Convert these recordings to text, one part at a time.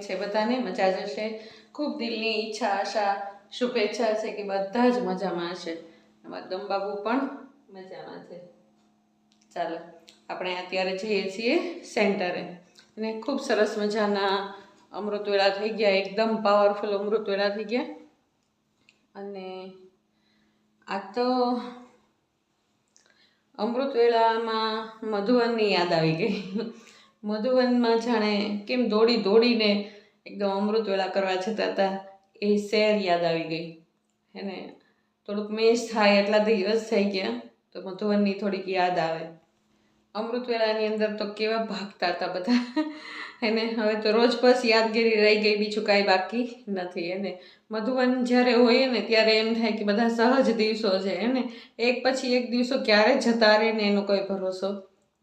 કેમ છે બધાને, મજા જ હશે. ખૂબ દિલની ઈચ્છા, આશા, શુભેચ્છા છે કે બધા જ મજામાં હશે. એમાં દમબાબુ પણ મજામાં છે. ચાલો, આપણે અત્યારે જઈએ છીએ સેન્ટરે. અને ખૂબ સરસ મજાના અમૃતવેળા થઈ ગયા, એકદમ પાવરફુલ અમૃતવેળા થઈ ગયા. અને આ તો અમૃતવેળામાં મધુવનની યાદ આવી ગઈ. મધુવનમાં જાણે કેમ દોડી દોડીને એકદમ અમૃતવેળા કરવા જતા હતા, એ શેર યાદ આવી ગઈ. એને થોડુંક મેચ થાય એટલા દિવસ થઈ ગયા, તો મધુવનની થોડીક યાદ આવે. અમૃતવેલાની અંદર તો કેવા ભાગતા હતા બધા. એને હવે તો રોજ બસ યાદગીરી રહી ગઈ, બીજું કાંઈ બાકી નથી એને મધુવન જ્યારે હોય ને, ત્યારે એમ થાય કે બધા સહજ દિવસો છે એને એક પછી એક દિવસો ક્યારે જતા રહે ને એનો કોઈ ભરોસો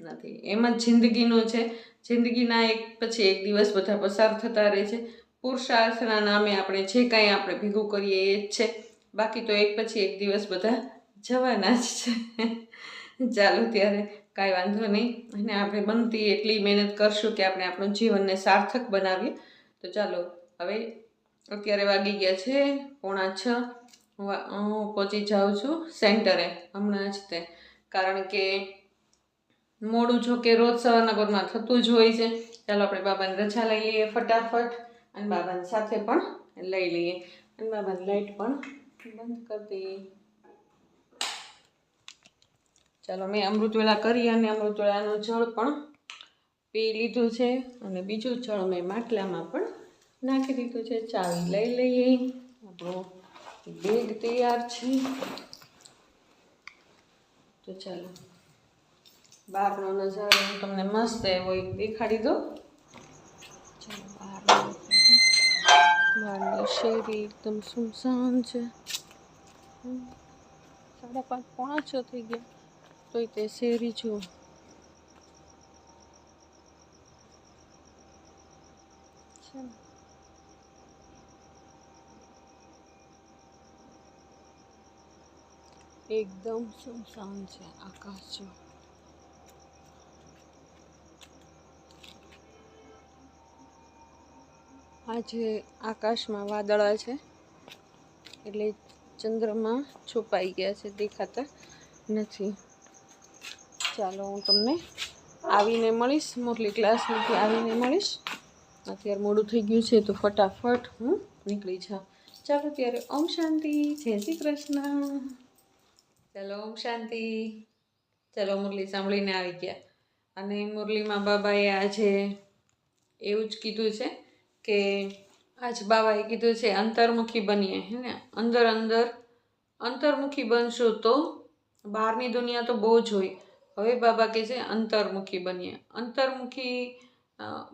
નથી. એમ જ જિંદગીનો છે. જિંદગીના એક પછી એક દિવસ બધા પસાર થતા રહે છે. પુરુષાર્થના નામે આપણે જે કાંઈ આપણે ભેગું કરીએ એ જ છે. બાકી તો એક પછી એક દિવસ બધા જવાના જ છે. ચાલો ત્યારે કાંઈ વાંધો નહીં. અને આપણે બનતી એટલી મહેનત કરશું કે આપણે આપણું જીવનને સાર્થક બનાવીએ. તો ચાલો, હવે અત્યારે વાગી ગયા છે પોણા છ. હું પહોંચી જાઉં છું સેન્ટરે. હમણાં જ તે. કારણ કે મોડું જો કે રોજ સવારના ગોરમાં થતું જ હોય છે. ચાલો આપણે બાબાની રજા લઈ લઈએ ફટાફટ અને બાબાની સાથે પણ લઈ લઈએ. અને બાબાની લાઈટ પણ બંધ કરી દઈએ. ચાલો મેં અમૃતવેળા કરી અને અમૃતવેળાનું જળ પણ પી લીધું છે. અને બીજું જળ મેં માટલામાં પણ નાખી દીધું છે. ચાવી લઈ લઈએ. આપણો બેગ તૈયાર છે. તો ચાલો. બહારનો નજારો હું તમને મસ્ત એવો એક દેખાડી ચાલો બહારનો શેરી એકદમ સુમસાન છે. સાડા પાંચ પોણા છ થઈ ગયા. તોય તે શેરી જો છે ને. એકદમ સુમસાન છે આકાશ જો આજે આકાશમાં વાદળા છે, એટલે ચંદ્રમાં છુપાઈ ગયા છે, દેખાતા નથી. ચાલો હું તમને આવીને મળીશ મુરલી ક્લાસમાંથી આવીને મળીશ. અત્યારે મોડું થઈ ગયું છે, તો ફટાફટ હું નીકળી જાઉં. ચાલો ત્યારે ઓમ શાંતિ, જય શ્રી કૃષ્ણ. ચાલો ઓમ શાંતિ. ચાલો મુરલી સાંભળીને આવી ગયા. અને મુરલીમાં બાબાએ આજે એવું જ કીધું છે કે આજ બાબાએ કીધું છે, અંતર્મુખી બનીએ. હે ને? અંદર અંદર અંતર્મુખી બનશું તો બહારની દુનિયા તો બહુ જ હોય. હવે બાબા કહે છે, અંતર્મુખી બનીએ. અંતર્મુખી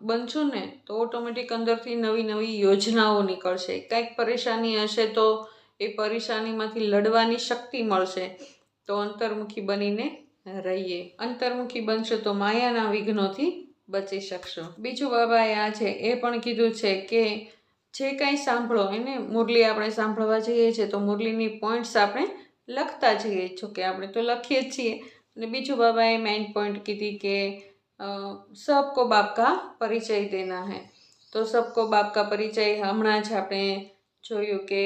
બનશું ને તો ઓટોમેટિક અંદરથી નવી નવી યોજનાઓ નીકળશે. કંઈક પરેશાની હશે તો એ પરેશાનીમાંથી લડવાની શક્તિ મળશે. તો અંતર્મુખી બનીને રહીએ. અંતર્મુખી બનશો તો માયાના વિઘ્નોથી બચી શકશો. બીજું બાબાએ આ છે, એ પણ કીધું છે કે જે કાંઈ સાંભળો, એને મુરલી આપણે સાંભળવા જઈએ છીએ, તો મુરલીની પોઈન્ટ્સ આપણે લખતા જઈએ છો કે આપણે તો લખીએ જ છીએ. અને બીજું બાબાએ મેઇન પોઈન્ટ કીધી કે સબકો બાપ કા પરિચય દેના હે. તો સબકો બાપ કા પરિચય હમણાં જ આપણે જોયું કે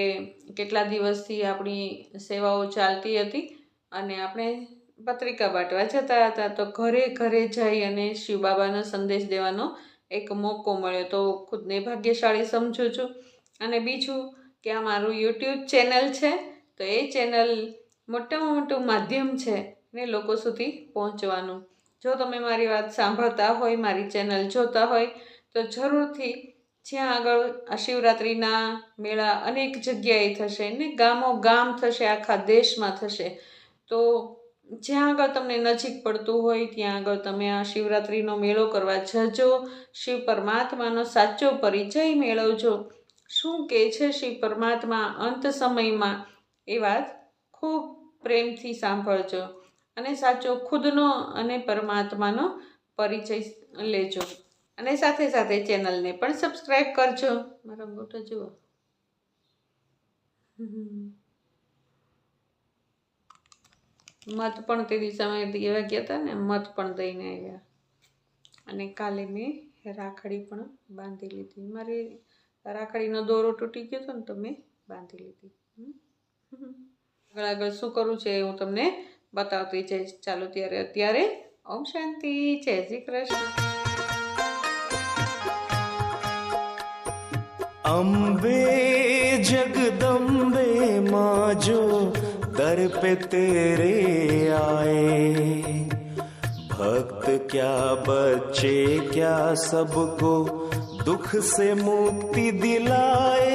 કેટલા દિવસથી આપણી સેવાઓ ચાલતી હતી અને આપણે પત્રિકા બાંટવા જતા હતા તો ઘરે ઘરે જઈ અને શિવ બાબાનો સંદેશ દેવાનો એક મોકો મળ્યો. તો ખુદને ભાગ્યશાળી સમજું છું. અને બીજું કે આ મારું યુટ્યુબ ચેનલ છે, તો એ ચેનલ મોટામાં મોટું માધ્યમ છે ને લોકો સુધી પહોંચવાનું. જો તમે મારી વાત સાંભળતા હોય, મારી ચેનલ જોતા હોય, તો જરૂરથી જ્યાં આગળ આ શિવરાત્રિના મેળા અનેક જગ્યાએ થશે ને ગામો ગામ થશે, આખા દેશમાં થશે, તો જ્યાં આગળ તમને નજીક પડતું હોય, ત્યાં આગળ તમે આ શિવરાત્રિનો મેળો કરવા જજો. શિવ પરમાત્માનો સાચો પરિચય મેળવજો. શું કહે છે શિવ પરમાત્મા અંત સમયમાં? એ વાત ખૂબ પ્રેમથી સાંભળજો અને સાચો ખુદનો અને પરમાત્માનો પરિચય લેજો. અને સાથે સાથે ચેનલને પણ સબસ્ક્રાઈબ કરજો. મારો મોટો જુઓ. હમ. મત પણ તે દિશામાં એવા કહેતા ને મત પણ દઈને આવ્યા. અને કાલે મેં રાખડી પણ બાંધી લીધી. મારી રાખડીનો દોરો તૂટી ગયો હતો ને, તો મેં બાંધી લીધી. આગળ આગળ શું કરવું છે હું તમને બતાવતી જઈશ. ચાલો ત્યારે અત્યારે ઓમ શાંતિ. જય શ્રી કૃષ્ણ. અંબે, જગદંબે, માજો दर पे तेरे आए। भक्त क्या बच्चे, क्या सबको दुख से मुक्ति दिलाए?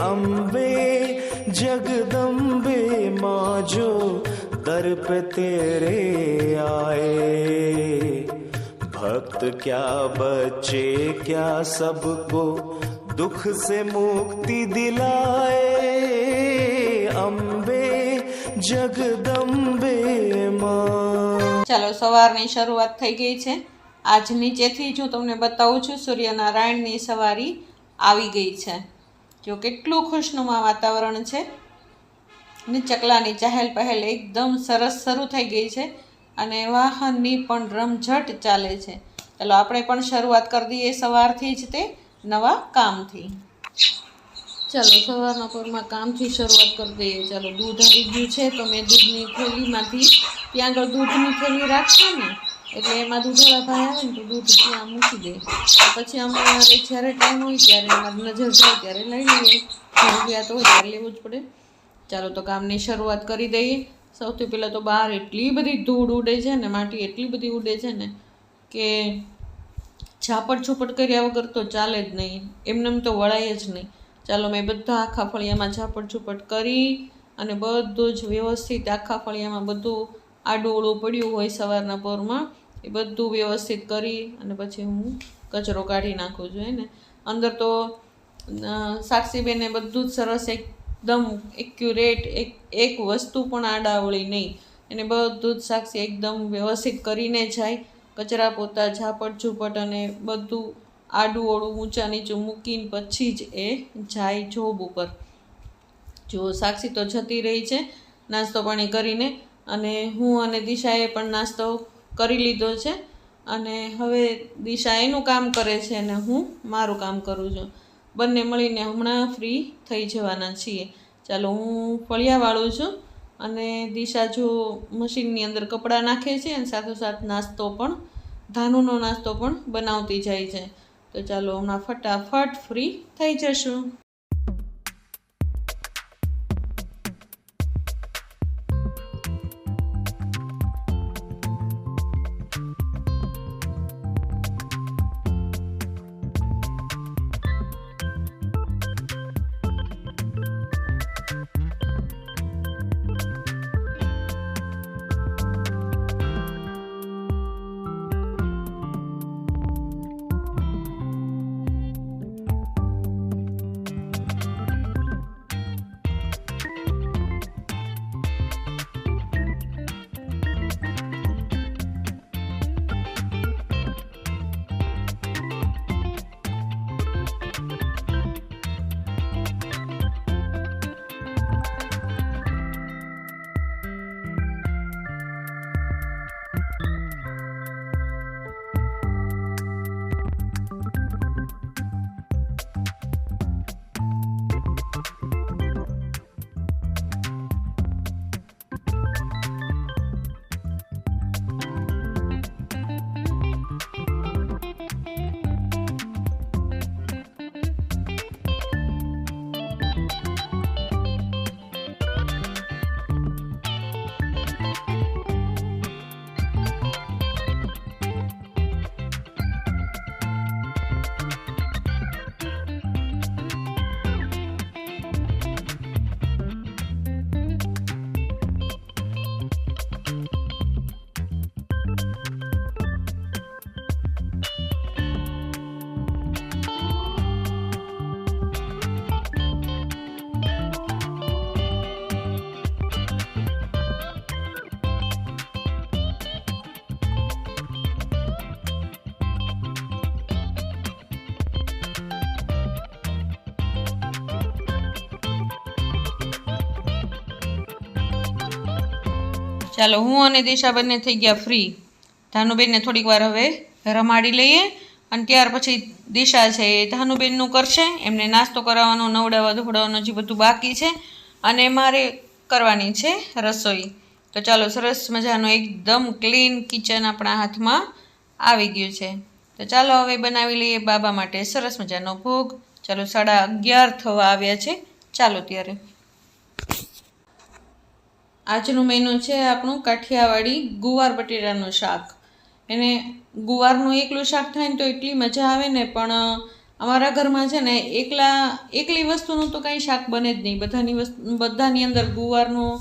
अम्बे, जगदम्बे माँ जो दर पे तेरे आए। भक्त क्या बच्चे, क्या सबको दुख से मुक्ति दिलाए? અંબે જગદંબે ચાલો સવારની શરૂઆત થઈ ગઈ છે આજ નીચેથી જ હું તમને બતાવું છું સૂર્યનારાયણની સવારી આવી ગઈ છે જો કેટલું ખુશનુમા વાતાવરણ છે ને ચકલાની ચહેલ પહેલ એકદમ સરસ શરૂ થઈ ગઈ છે અને વાહનની પણ રમઝટ ચાલે છે ચાલો આપણે પણ શરૂઆત કરી દઈએ સવારથી જ તે નવા કામથી ચાલો સવારના પરમાં કામથી શરૂઆત કરી દઈએ. ચાલો, દૂધ આવી ગયું છે તો મેં દૂધની થેલીમાંથી, ત્યાં આગળ દૂધની થેલી રાખશે ને એટલે એમાં દૂધવાળા ભાઈ આવે ને તો દૂધ ત્યાં મૂકી દે. પછી અમારે જ્યારે ટાઈમ હોય ત્યારે અમારી નજર જાય ત્યારે લઈ લઈએ. જરૂરિયાત હોય ત્યારે લેવું જ પડે. ચાલો, તો કામની શરૂઆત કરી દઈએ. સૌથી પહેલાં તો બહાર એટલી બધી ધૂળ ઉડે છે ને, માટી એટલી બધી ઉડે છે ને, કે ઝાપટ છુપટ કર્યા વગર તો ચાલે જ નહીં. એમને તો વળાય જ નહીં. ચાલો મેં બધા આખા ફળિયામાં ઝાપટ ઝૂપટ કરી અને બધું જ વ્યવસ્થિત આખા ફળિયામાં બધું આડું પડ્યું હોય સવારના પોરમાં, એ બધું વ્યવસ્થિત કરી અને પછી હું કચરો કાઢી નાખું છું એને અંદર તો સાક્ષીબેને બધું જ સરસ એકદમ એક્યુરેટ એક એક વસ્તુ પણ આડાવળી નહીં. એને બધું જ સાક્ષી એકદમ વ્યવસ્થિત કરીને જાય, કચરા પોતા, ઝાપટ ઝૂપટ અને બધું આડું ઓળું ઊંચા નીચું મૂકીને પછી જ એ જાય જોબ ઉપર. જો સાક્ષી તો જતી રહી છે, નાસ્તો પાણી કરીને અને હું અને દિશાએ પણ નાસ્તો કરી લીધો છે અને હવે દિશા એનું કામ કરે છે અને હું મારું કામ કરું છું. બંને મળીને હમણાં ફ્રી થઈ જવાના છીએ. ચાલો હું ફળિયાવાળું છું અને દિશા જો મશીનની અંદર કપડાં નાખે છે અને સાથોસાથ નાસ્તો પણ ધાનુનો નાસ્તો પણ બનાવતી જાય છે. તો ચાલો હમણાં ફટાફટ ફ્રી થઈ જશું. ચાલો, હું અને દિશા બંને થઈ ગયા ફ્રી ધાનુબેનને થોડીક વાર હવે રમાડી લઈએ અને ત્યાર પછી દિશા છે એ ધાનુબેનનું કરશે. એમને નાસ્તો કરાવવાનો, નવડાવવા ધોડાવવાનો જે બધું બાકી છે અને મારે કરવાની છે રસોઈ. તો ચાલો, સરસ મજાનું એકદમ ક્લીન કિચન આપણા હાથમાં આવી ગયું છે. તો ચાલો હવે બનાવી લઈએ બાબા માટે સરસ મજાનો ભોગ. ચાલો, સાડા અગિયાર થવા આવ્યા છે. ચાલો ત્યારે. આજનું મેનુ છે આપણું કાઠિયાવાડી ગુવાર બટેટાનું શાક. એને ગુવારનું એકલું શાક થાય ને તો એટલી મજા આવે ને પણ અમારા ઘરમાં છે ને એકલા, એકલી વસ્તુનું તો કાંઈ શાક બને જ નહીં. બધાની વસ્તુ, બધાની અંદર ગુવારનું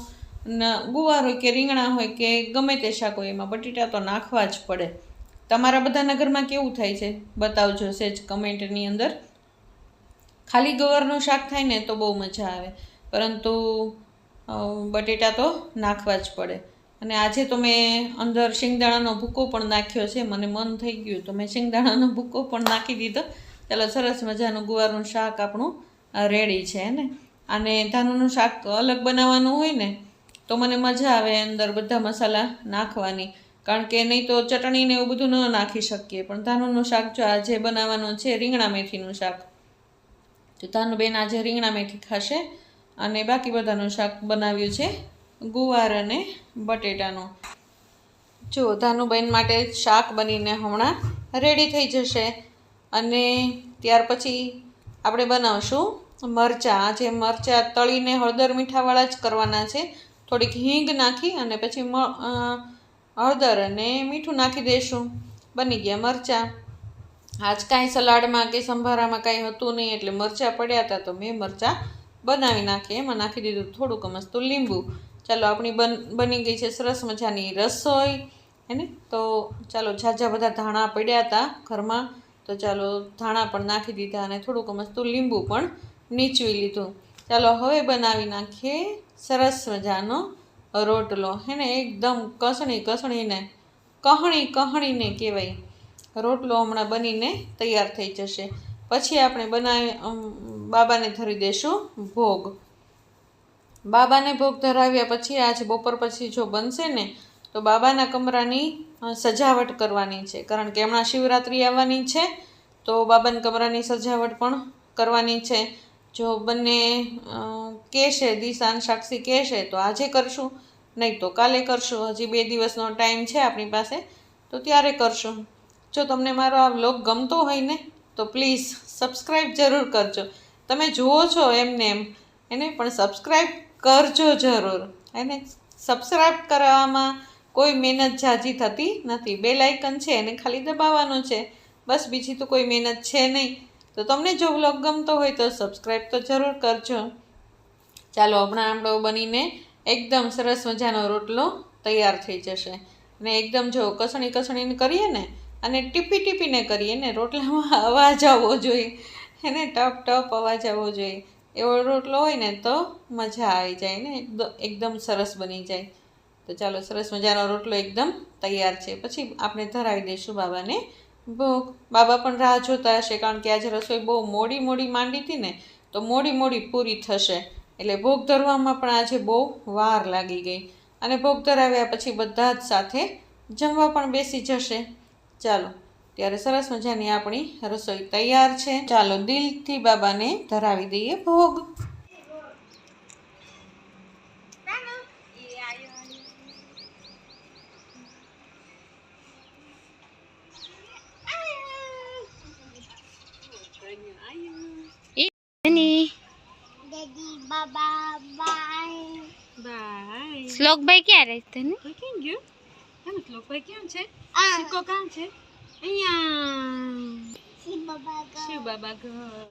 ગુવાર હોય કે રીંગણા હોય કે ગમે તે શાક હોય એમાં બટેટા તો નાખવા જ પડે. તમારા બધાના ઘરમાં કેવું થાય છે? બતાવજો સેજ કમેન્ટની અંદર. ખાલી ગવારનું શાક થાય ને તો બહુ મજા આવે. પરંતુ બટેટા તો નાખવા જ પડે. અને આજે તો મેં અંદર શિંગદાણાનો ભૂકો પણ નાખ્યો છે. મને મન થઈ ગયું તો મેં શિંગદાણાનો ભૂકો પણ નાખી દીધો. ચાલો, સરસ મજાનું ગુવારનું શાક આપણું રેડી છે ને? અને ધાનુનું શાક અલગ બનાવવાનું હોય ને, તો મને મજા આવે અંદર બધા મસાલા નાખવાની. કારણ કે નહીં તો ચટણી ને એવું બધું ન નાખી શકીએ. પણ ધાનુનું શાક જો આજે બનાવવાનું છે, રીંગણા મેથીનું શાક. તો ધાનુબેન આજે રીંગણા મેથી ખાશે. અને બાકી બધાનું શાક બનાવ્યું છે, ગુવાર અને બટેટાનું. જો, ધાનુબેન માટે શાક બનીને હમણાં રેડી થઈ જશે. અને ત્યાર પછી આપણે બનાવશું મરચાં. આજે મરચાં તળીને હળદર મીઠાવાળા જ કરવાના છે. થોડીક હિંગ નાખી અને પછી હળદર અને મીઠું નાખી દઈશું બની ગયા મરચાં. આજ કાંઈ સલાડમાં કે સંભારામાં કાંઈ હતું નહીં, એટલે મરચાં પડ્યા હતા તો મેં મરચાં બનાવી નાખીએ એમાં નાખી દીધું થોડુંક મસ્તું લીંબુ. ચાલો, આપણી બન, બની ગઈ છે સરસ મજાની રસોઈ હેને તો ચાલો, ઝાઝા બધા ધાણા પડ્યા હતા ઘરમાં. તો ચાલો, ધાણા પણ નાખી દીધા અને થોડુંક મસ્તું લીંબુ પણ નીચવી લીધું. ચાલો, હવે બનાવી નાખીએ સરસ મજાનો રોટલો હેને એકદમ કસણી કસણીને, કહણી કહણીને કહેવાય. રોટલો હમણાં બનીને તૈયાર થઈ જશે. પછી આપણે બનાવી બાબાને ધરી દેશું ભોગ. બાબાને ભોગ ધરાવ્યા પછી, આજે બપોર પછી જો બનશે ને, તો બાબાના કમરાની સજાવટ કરવાની છે. કારણ કે હમણાં શિવરાત્રિ આવવાની છે, તો બાબાના કમરાની સજાવટ પણ કરવાની છે. જો બંને કહેશે, દિશાન સાક્ષી કહેશે, તો આજે કરશું. નહીં તો કાલે કરશું. હજી બે દિવસનો ટાઈમ છે આપણી પાસે, તો ત્યારે કરશું. જો તમને મારો આ બ્લોગ ગમતો હોય ને તો પ્લીઝ સબસ્ક્રાઈબ જરૂર કરજો. તમે જુઓ છો એમને એમ, એને પણ સબસ્ક્રાઈબ કરજો જરૂર. એને સબસ્ક્રાઈબ કરવામાં કોઈ મહેનત ઝાઝી થતી નથી. બે લાઇકન છે, એને ખાલી દબાવવાનું છે. બસ બીજી તો કોઈ મહેનત છે નહીં. તો તમને જો વ્લોગ ગમતો હોય તો સબસ્ક્રાઈબ તો જરૂર કરજો. ચાલો, હમણાં આમળો બનીને એકદમ સરસ મજાનો રોટલો તૈયાર થઈ જશે. અને એકદમ જો કસણી કસણીને કરીએ ને અને ટીપી ટીપીને કરીએ ને, રોટલામાં અવાજ આવવો જોઈએ. એને ટપ ટપ અવાજ આવવો જોઈએ. એવો રોટલો હોય ને તો મજા આવી જાય ને, એકદ- એકદમ સરસ બની જાય. તો ચાલો, સરસ મજાનો રોટલો એકદમ તૈયાર છે. પછી આપણે ધરાવી દઈશું બાબાને ભોગ. બાબા પણ રાહ જોતા હશે, કારણ કે આજે રસોઈ બહુ મોડી મોડી માંડી હતી ને, તો મોડી મોડી પૂરી થશે. એટલે ભોગ ધરવામાં પણ આજે બહુ વાર લાગી ગઈ. અને ભોગ ધરાવ્યા પછી બધા જ સાથે જમવા પણ બેસી જશે. ચાલો ત્યારે સરસ મજાની આપણી રસોઈ તૈયાર છે. ચાલો દિલથી બાબાને ધરાવી દઈએ ભોગ. Daddy, bye. શ્લોક ક્યાં રહેશે ને કેમ ગયો? કેમ છે? સિક્કો કાં છે? અહીંયા. શિવ બાબા ઘર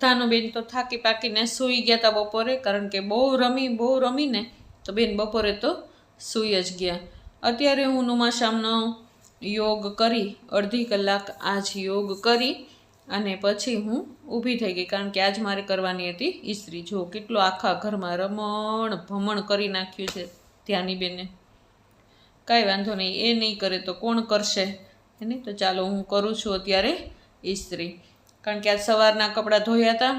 ધાનુબેન તો થાકી પાકીને સૂઈ ગયા હતા બપોરે કારણ કે બહુ રમી બહુ રમીને તો બેન બપોરે તો સૂઈ જ ગયા. અત્યારે હું નુમાશામનો યોગ કરી અડધી કલાક આજ યોગ કરી અને પછી હું ઊભી થઈ ગઈ કારણ કે આજ મારે કરવાની હતી ઈસ્ત્રી. જો કેટલો આખા ઘરમાં રમણ ભમણ કરી નાખ્યું છે. ધ્યાની બેને. કાંઈ વાંધો નહીં, એ નહીં કરે તો કોણ કરશે? એને તો ચાલો હું કરું છું અત્યારે ઇસ્ત્રી કારણ કે આજ સવારના કપડાં ધોયા હતા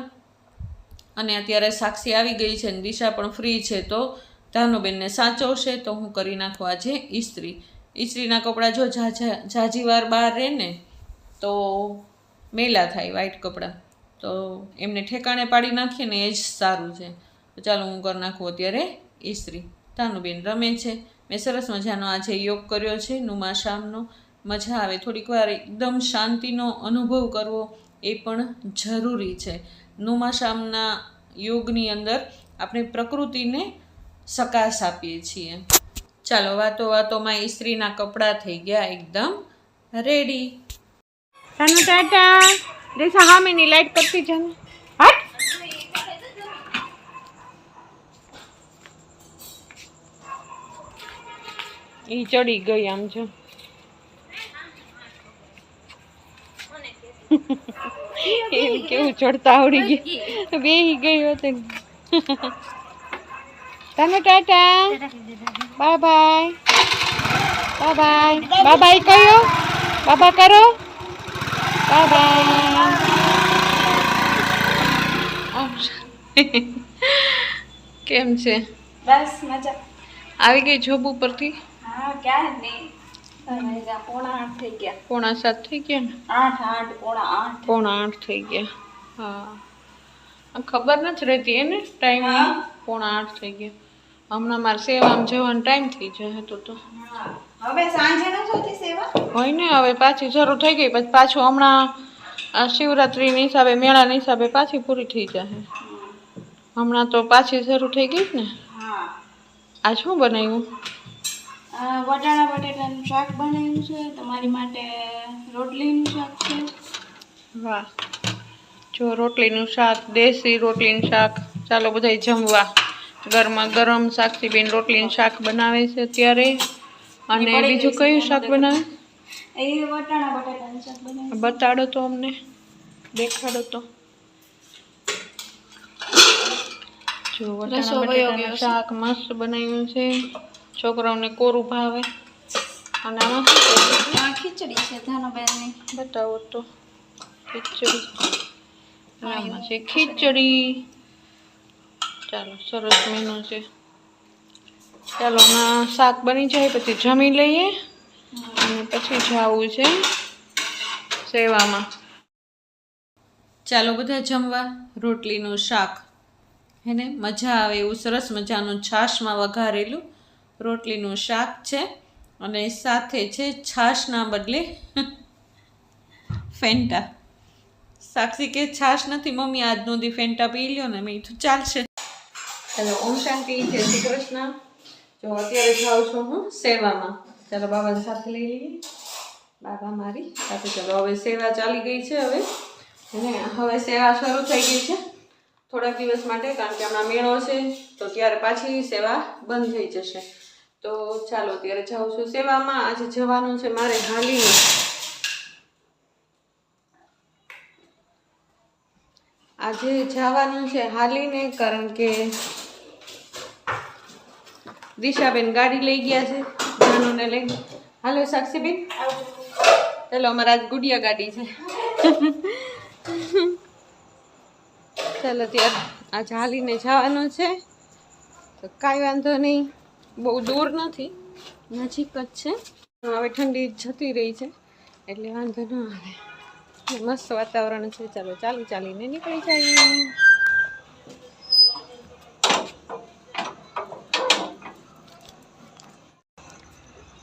અને અત્યારે સાક્ષી આવી ગઈ છે અને દિશા પણ ફ્રી છે, તો ધાનુબેનને સાચવશે, તો હું કરી નાખું આજે ઇસ્ત્રી ઇસ્ત્રીના કપડાં જો ઝાઝા ઝાઝીવાર બહાર રહે ને, તો મેલા થાય વ્હાઈટ કપડાં. તો એમને ઠેકાણે પાડી નાખીએ ને એ જ સારું છે. તો ચાલો હું કરી નાખું અત્યારે ઇસ્ત્રી ધાનુબેન રમે છે. મેં સરસ મજાનો આજે યોગ કર્યો છે, નુમાશામનો, મજા આવે. થોડીક વાર એકદમ શાંતિનો અનુભવ કરવો એ પણ જરૂરી છે. નુમાશામના યોગની અંદર આપણે પ્રકૃતિને સકાશ આપીએ છીએ. ચાલો વાતો વાતોમાં ઇસ્ત્રીના કપડાં થઈ ગયા એકદમ રેડી તાનુ ટાટા. દેસા હામેની લાઈટ કરતી જાને ઈ ચડી ગઈ આમ જો. એમ કેવું ચડતા આવડી ગયું. બેહી ગઈ હોત તમે tata. Bye bye. Bye bye. Bye bye કયો? બાબા કરો. Bye bye. કેમ છે બસ મજા. આવી ગઈ જોબ ઉપરથી? હા ક્યાં નહીં? પોણા આઠ થઈ ગયા. પોણા સાત થઈ ગયા ને? આઠ આઠ પોણા આઠ. પોણા આઠ થઈ ગયા. હા. ખબર નથી રહેતી એને ટાઈમ પોણા આઠ થઈ ગયા. હમણાં મારે સેવામાં જવાનો ટાઈમ થઈ જશે તો તો. હવે સાંજે ન જોતી સેવા? હોય ને હવે પાછી શરૂ થઈ ગઈ પછી પાછું હમણાં આ શિવરાત્રિની હિસાબે મેળાના હિસાબે પાછી પૂરી થઈ જશે હમણાં તો પાછી શરૂ થઈ ગઈ જ ને. આ શું બનાવ્યું? વટાણા બટેટાનું શાક બનાવ્યું છે તમારી માટે રોટલીનું શાક છે. વાહ. જો રોટલીનું શાક દેશી રોટલીનું શાક ચાલો બધાય જમવા. ઘરમાં ગરમ શાકથી બેન રોટલીનું શાક બનાવે છે અત્યારે. અને બીજું કયું શાક બનાવે? એ વટાણા બટેટાનું શાક બનાવ્યું બતાડો તો અમને. દેખાડો તો. જો વટાણા. શાક મસ્ત બનાવ્યું છે. છોકરાઓને કોરું ભાવે. અને આમાં શું આ ખીચડી છે ધાનુબેનની બતાવો તો ખીચડી. અને આમાં છે ખીચડી. ચાલો સરસ મેનુ છે. ચાલો હમણાં શાક બની જાય પછી જમી લઈએ. અને પછી જવું છે સેવામાં. ચાલો બધા જમવા. રોટલીનું શાક. હેને મજા આવે એવું સરસ મજાનું છાશમાં વઘારેલું. રોટલીનું શાક છે અને સાથે છે છાશના બદલે ફેન્ટા. સાક્ષી કે છાશ નથી, મમ્મી આજનો દી ફેન્ટા પી લ્યો ને, મેં કીધું ચાલશે. ચાલો ઓમ શાંતિ, જય શ્રી કૃષ્ણ. જો અત્યારે જાઉં છું હું સેવામાં. ચાલો બાબાને સાથે લઈ લઈએ. બાબા મારી સાથે. ચાલો, હવે સેવા ચાલી ગઈ છે હવે. અને હવે સેવા શરૂ થઈ ગઈ છે થોડાક દિવસ માટે, કારણ કે હમણાં મેળો છે, તો ત્યારે પાછી સેવા બંધ થઈ જશે. તો ચાલો, અત્યારે જાઉં છું સેવામાં. આજે જવાનું છે મારે હાલીને આજે જવાનું છે હાલીને, કારણ કે દિશાબેન ગાડી લઈ ગયા છે જાનુને લઈ. હાલો, સાક્ષીબેન. ચાલો, અમારે આજ ગુડિયા ગાડી છે. ચાલો, ત્યારે આજે હાલીને જવાનું છે. તો કાંઈ વાંધો નહીં. બહુ દૂર નથી. નજીક જ છે. હવે ઠંડી જતી રહી છે. એટલે વાંધો ન આવે. મસ્ત વાતાવરણ છે. ચાલો, ચાલી ચાલીને નીકળી જઈએ.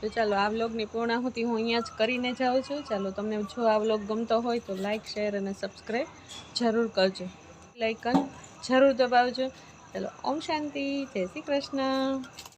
તો ચાલો, આ વ્લોગની પૂર્ણાહુતિ હું અહીંયા જ કરીને જાઉં છું. ચાલો, તમને જો આ વ્લોગ ગમતો હોય તો લાઇક શેર અને સબસ્ક્રાઈબ જરૂર કરજો. લાઇકન જરૂર દબાવજો. ચાલો, ઓમ શાંતિ. જય શ્રી કૃષ્ણ.